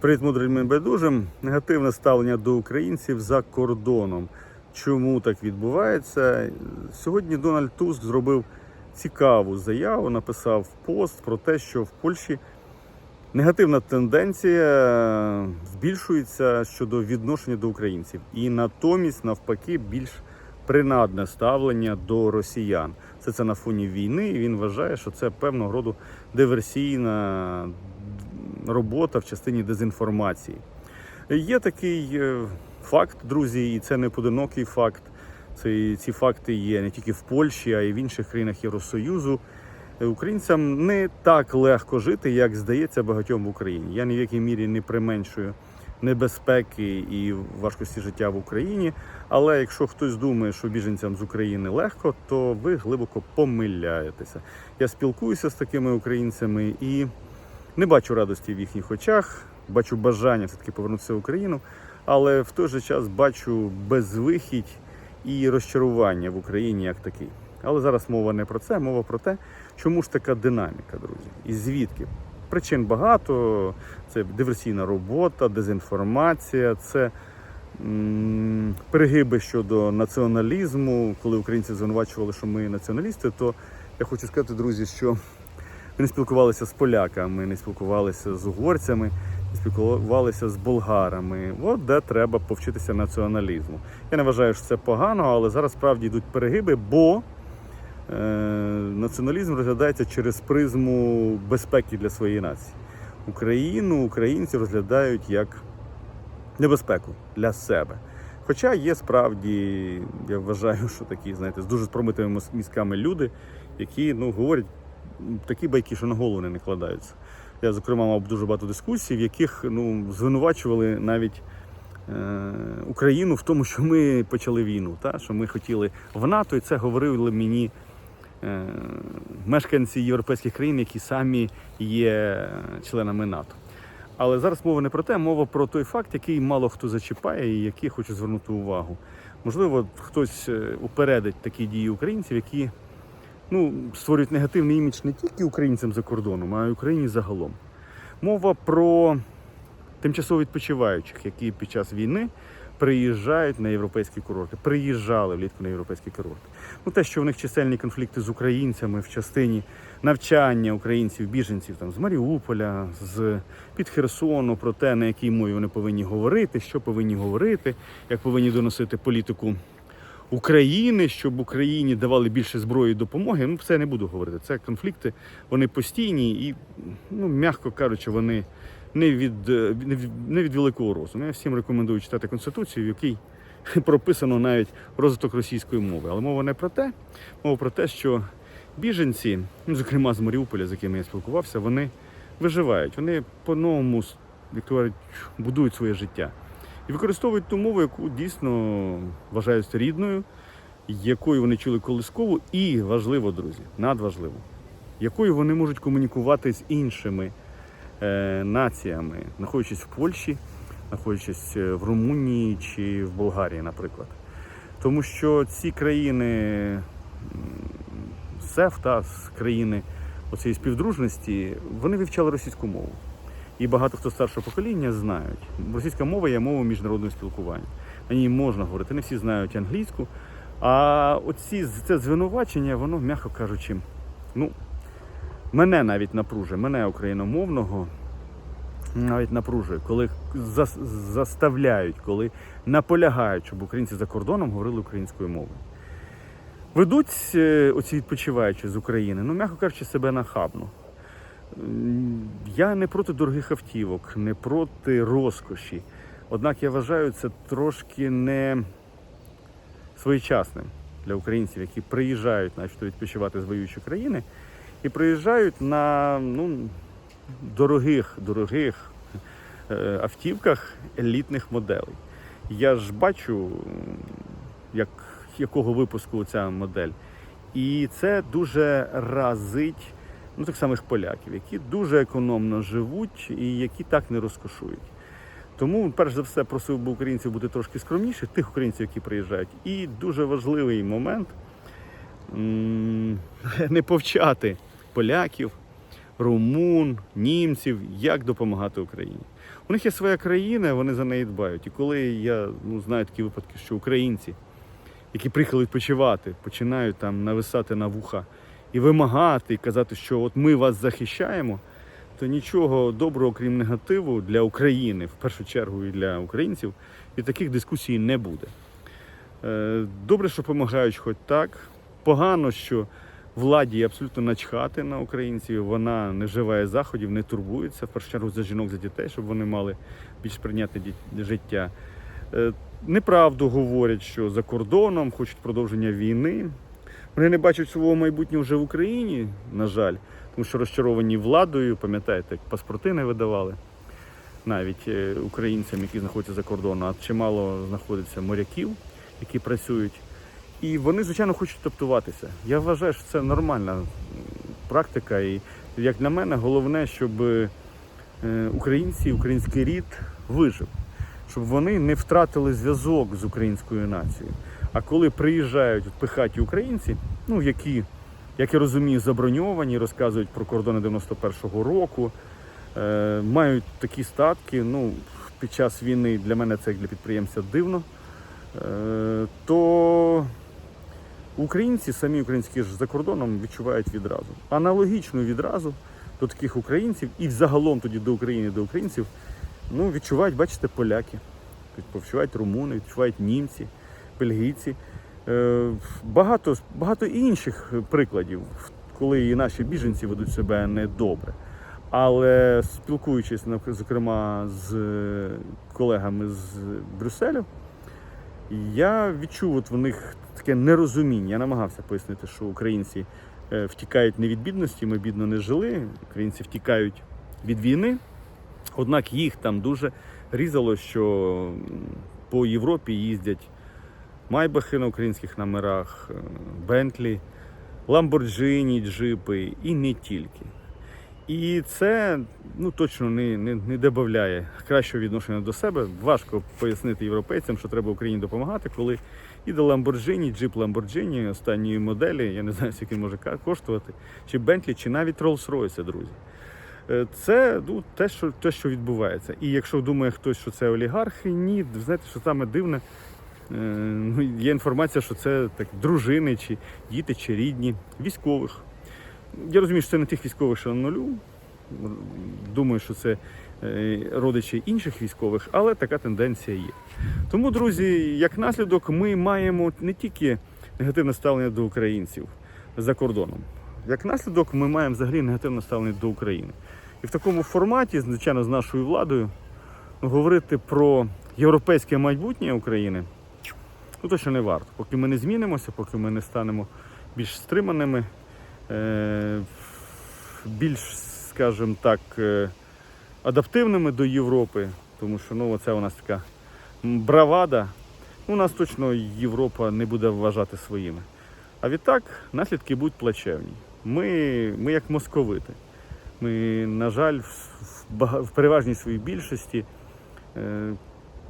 Привіт, мудрим і байдужим. Негативне ставлення до українців за кордоном. Чому так відбувається? Сьогодні Дональд Туск зробив цікаву заяву, написав пост про те, що в Польщі негативна тенденція збільшується щодо відношення до українців, і натомість, навпаки, більш принадне ставлення до росіян. Це це на фоні війни. і Він вважає, що це певного роду диверсійна робота в частині дезінформації. Є такий е, факт, друзі, і це не поодинокий факт. Це, ці факти є не тільки в Польщі, а й в інших країнах Євросоюзу. Українцям не так легко жити, як здається багатьом в Україні. Я ні в якій мірі не применшую небезпеки і важкості життя в Україні. Але якщо хтось думає, що біженцям з України легко, то ви глибоко помиляєтеся. Я спілкуюся з такими українцями і не бачу радості в їхніх очах, бачу бажання все-таки повернутися в Україну, але в той же час бачу безвихідь і розчарування в Україні як такий. Але зараз мова не про це, мова про те, чому ж така динаміка, друзі, і звідки. Причин багато: це диверсійна робота, дезінформація, це м, перегиби щодо націоналізму. Коли українці звинувачували, що ми націоналісти, то я хочу сказати, друзі, що ми не спілкувалися з поляками, не спілкувалися з угорцями, не спілкувалися з болгарами. От де треба повчитися націоналізму. Я не вважаю, що це погано, але зараз справді йдуть перегиби, бо е, націоналізм розглядається через призму безпеки для своєї нації. Україну українці розглядають як небезпеку для себе. Хоча є справді, я вважаю, що такі, знаєте, з дуже спромитими мізками люди, які ну, говорять такі байки, що на голову не накладаються. Я, зокрема, мав дуже багато дискусій, в яких ну, звинувачували навіть е, Україну в тому, що ми почали війну, та? що ми хотіли в НАТО, і це говорили мені е, мешканці європейських країн, які самі є членами НАТО. Але зараз мова не про те, мова про той факт, який мало хто зачіпає і який хочу звернути увагу. Можливо, хтось е, упередить такі дії українців, які ну, створюють негативний імідж не тільки українцям за кордоном, а й Україні загалом. Мова про тимчасово відпочиваючих, які під час війни приїжджають на європейські курорти, приїжджали влітку на європейські курорти. Ну, те, що в них чисельні конфлікти з українцями в частині навчання українців, біженців там з Маріуполя, з під Херсону, про те, на якій мові вони повинні говорити, що повинні говорити, як повинні доносити політику України, щоб Україні давали більше зброї і допомоги. Ну, це я не буду говорити. Це конфлікти, вони постійні і, ну, м'яко кажучи, вони не від, е, не від, не від великого розуму. Я всім рекомендую читати Конституцію, в якій прописано навіть розвиток російської мови. Але мова не про те, мова про те, що біженці, ну, зокрема з Маріуполя, з якими я спілкувався, вони виживають. Вони по-новому, як то кажуть, будують своє життя. І використовують ту мову, яку дійсно вважають рідною, якою вони чули колискову, і важливо, друзі, надважливо, якою вони можуть комунікувати з іншими е, націями, знаходячись в Польщі, знаходячись е, в Румунії чи в Болгарії, наприклад. Тому що ці країни СЕФ та країни оцієї співдружності, вони вивчали російську мову. І багато хто старшого покоління знають. Російська мова є мовою міжнародного спілкування. На ній можна говорити. Не всі знають англійську. А оці це звинувачення, воно, м'яко кажучи, ну, мене навіть напружує, мене україномовного навіть напружує, коли зас- заставляють, коли наполягають, щоб українці за кордоном говорили українською мовою. Ведуть е, оці відпочиваючі з України, ну, м'яко кажучи, себе нахабно. Я не проти дорогих автівок, не проти розкоші. Однак я вважаю це трошки не своєчасним для українців, які приїжджають начебто відпочивати з воюючої країни, і приїжджають на ну, дорогих, дорогих е, автівках елітних моделей. Я ж бачу, як, якого випуску ця модель. І це дуже разить ну, тих самих поляків, які дуже економно живуть і які так не розкошують. Тому, перш за все, просив би українців бути трошки скромніші, тих українців, які приїжджають. І дуже важливий момент не повчати поляків румун, німців, як допомагати Україні. У них є своя країна, вони за неї дбають. І коли я ну, знаю такі випадки, що українці, які приїхали відпочивати, починають там нависати на вуха і вимагати, і казати, що от ми вас захищаємо, то нічого доброго, крім негативу, для України, в першу чергу і для українців, від таких дискусій не буде. Е, Добре, що допомагають хоч так. Погано, що владі абсолютно начхати на українців. Вона не вживає заходів, не турбується в першу чергу за жінок, за дітей, щоб вони мали більш прийнятне ді- життя. Е, Неправду говорять, що за кордоном хочуть продовження війни. Вони не бачать свого майбутнього вже в Україні, на жаль, тому що розчаровані владою, пам'ятаєте, як паспорти не видавали навіть е, українцям, які знаходяться за кордоном, а чимало знаходиться моряків, які працюють. І вони, звичайно, хочуть адаптуватися. Я вважаю, що це нормальна практика. І як для мене, головне, щоб е, українці, український рід вижив, щоб вони не втратили зв'язок з українською нацією. А коли приїжджають пихаті українці, ну які, як я розумію, заброньовані, розказують про кордони 91-го року, е, мають такі статки. Ну, під час війни для мене це як для підприємця дивно. Е, то українці, самі українські ж за кордоном відчувають відразу. Аналогічно відразу до таких українців і взагалом тоді до України, до українців, ну, відчувають, бачите, поляки, відчувають румуни, відчувають німці, бельгійці. Е, Багато, багато інших прикладів, коли і наші біженці ведуть себе недобре. Але спілкуючись, зокрема, з е, колегами з Брюсселю, я відчув от в них таке нерозуміння. Я намагався пояснити, що українці е, втікають не від бідності, ми бідно не жили. Українці втікають від війни. Однак їх там дуже різало, що по Європі їздять майбахи на українських номерах, е, Бентлі, Ламборджині, джипи і не тільки. І це ну, точно не, не, не додає кращого відношення до себе. Важко пояснити європейцям, що треба Україні допомагати, коли іде Lamborghini, джип Lamborghini останньої моделі, я не знаю, скільки може коштувати, чи Bentley, чи навіть Rolls-Royce, друзі. Е, Це ну, те, що, те, що відбувається. І якщо думає хтось, що це олігархи, ні, знаєте, що саме дивне. Е, Ну, є інформація, що це так дружини, чи діти, чи рідні, військових. Я розумію, що це не тих військових, що на нулю. Думаю, що це е, родичі інших військових, але така тенденція є. Тому, друзі, як наслідок, ми маємо не тільки негативне ставлення до українців за кордоном. Як наслідок, ми маємо взагалі негативне ставлення до України. І в такому форматі, звичайно, з нашою владою, говорити про європейське майбутнє України ну, точно не варто. Поки ми не змінимося, поки ми не станемо більш стриманими, е, більш, скажімо так, е, адаптивними до Європи, тому що ну, це у нас така бравада. Ну, нас точно Європа не буде вважати своїми. А відтак наслідки будуть плачевні. Ми, ми як московити. Ми, на жаль, в, в, в переважній своїй більшості е,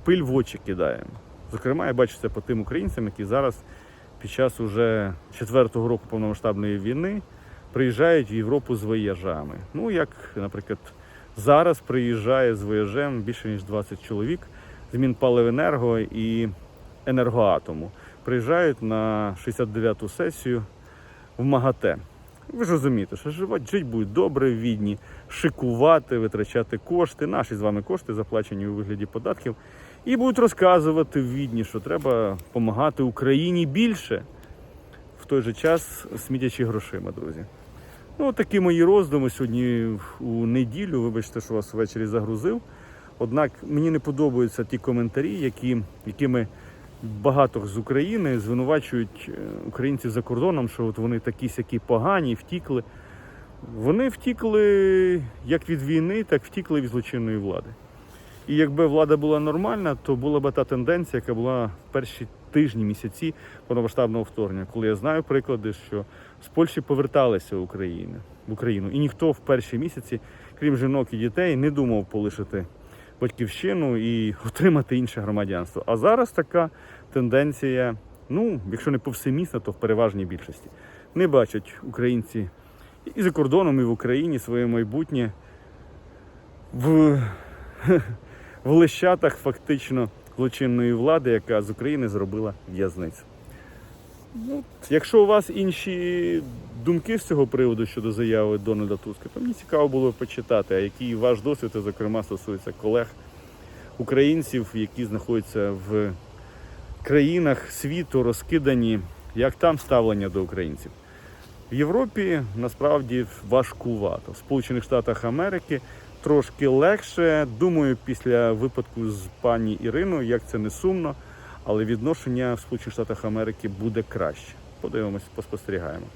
пиль в очі кидаємо. Зокрема, я бачу це по тим українцям, які зараз під час уже четвертого року повномасштабної війни приїжджають в Європу з вояжами. Ну, як, наприклад, зараз приїжджає з вояжем більше ніж 20 чоловік з Мінпаливенерго і енергоатому. Приїжджають на 69-ту сесію в МАГАТЕ. Ви ж розумієте, що живуть, жити будуть добре Відні, шикувати, витрачати кошти, наші з вами кошти, заплачені у вигляді податків, і будуть розказувати в Відні, що треба допомагати Україні більше, в той же час смітячи грошима, друзі. Ну, такі мої роздуми сьогодні у неділю. Вибачте, що вас ввечері загрузив. Однак мені не подобаються ті коментарі, які, якими багато з України звинувачують е, українців за кордоном, що от вони такі сякі погані, втікли. Вони втікли як від війни, так втікли від злочинної влади. І якби влада була нормальна, то була б та тенденція, яка була в перші тижні, місяці повномасштабного вторгнення, коли я знаю приклади, що з Польщі поверталися в Україну, в Україну. І ніхто в перші місяці, крім жінок і дітей, не думав полишити батьківщину і отримати інше громадянство. А зараз така тенденція, ну, якщо не повсемісна, то в переважній більшості. Не бачать українці і за кордоном, і в Україні своє майбутнє в, в лещатах фактично злочинної влади, яка з України зробила в'язницю. Ну, якщо у вас інші думки з цього приводу щодо заяви Дональда Туска, то мені цікаво було почитати, а який ваш досвід, зокрема, стосується колег українців, які знаходяться в країнах світу, розкидані, як там ставлення до українців. В Європі насправді важкувато. В Сполучених Штатах Америки трошки легше. Думаю, після випадку з пані Іриною, як це не сумно, але відношення в Сполучених Штатах Америки буде краще. Подивимось, поспостерігаємо.